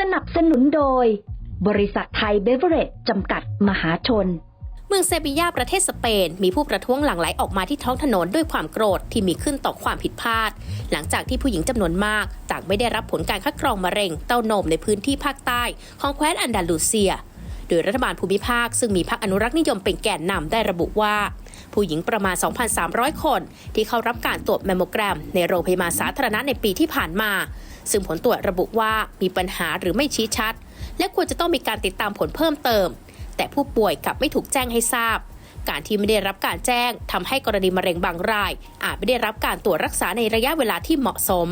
สนับสนุนโดย บริษัทไทยเบเวอเรจจำกัดมหาชน เมืองเซบียาประเทศสเปน มีผู้ประท้วงหลั่งไหลออกมาที่ท้องถนนด้วยความโกรธที่มีขึ้นต่อความผิดพลาด หลังจากที่ผู้หญิงจำนวนมากต่างไม่ได้รับผลการคัดกรองมะเร็งเต้านมในพื้นที่ภาคใต้ของแคว้นอันดาลูเซียโดยรัฐบาลภูมิภาคซึ่งมีพรรคอนุรักษ์นิยมเป็นแกนนำได้ระบุว่า ผู้หญิงประมาณ 2,300 คน ที่เข้ารับการตรวจแมมโมแกรม ในโรงพยาบาลสาธารณะในปีที่ผ่านมา ซึ่งผลตรวจระบุว่ามีปัญหาหรือไม่ชี้ชัด และควรจะต้องมีการติดตามผลเพิ่มเติม แต่ผู้ป่วยกลับไม่ถูกแจ้งให้ทราบ การที่ไม่ได้รับการแจ้งทำให้กรณีมะเร็งบางราย อาจไม่ได้รับการตรวจรักษาในระยะเวลาที่เหมาะสม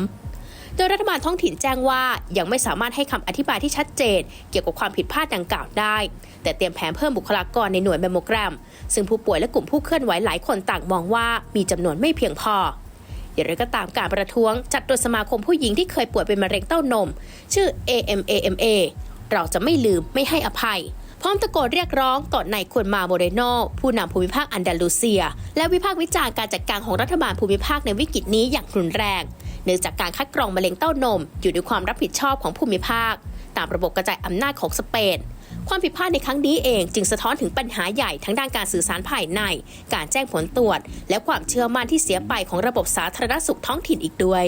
โดยรัฐบาลท้องถิ่นแจ้งว่ายังไม่สามารถให้คำอธิบายที่ชัดเจน เกี่ยวกับความผิดพลาดดังกล่าวได้ แต่เตรียมแผนเพิ่มบุคลากรในหน่วยแมมโมแกรม ซึ่งผู้ป่วยและกลุ่มผู้เคลื่อนไหวหลายคนต่างมองว่ามีจำนวนไม่เพียงพอ อย่างไรก็ตามการประท้วงจัดโดยสมาคมผู้หญิงที่เคยป่วยเป็นมะเร็งเต้านม ชื่อ AMAMA เราจะไม่ลืมไม่ให้อภัย พร้อมตะโกนเรียกร้องต่อนายควนมาโมเรโนผู้นำภูมิภาคอันดาลูเซีย และวิพากษ์วิจารณ์การจัดการของรัฐบาลภูมิภาคในวิกฤตนี้อย่างรุนแรง เนื่องจากการคัดกรองมะเร็งเต้านม อยู่ในความรับผิดชอบของภูมิภาค ตามระบบกระจายอำนาจของสเปน ความผิดพลาดในครั้งนี้เองจึงสะท้อนถึงปัญหาใหญ่ทั้งด้านการสื่อสารภายใน การแจ้งผลตรวจ และความเชื่อมั่นที่เสียไปของระบบสาธารณสุขท้องถิ่นอีกด้วย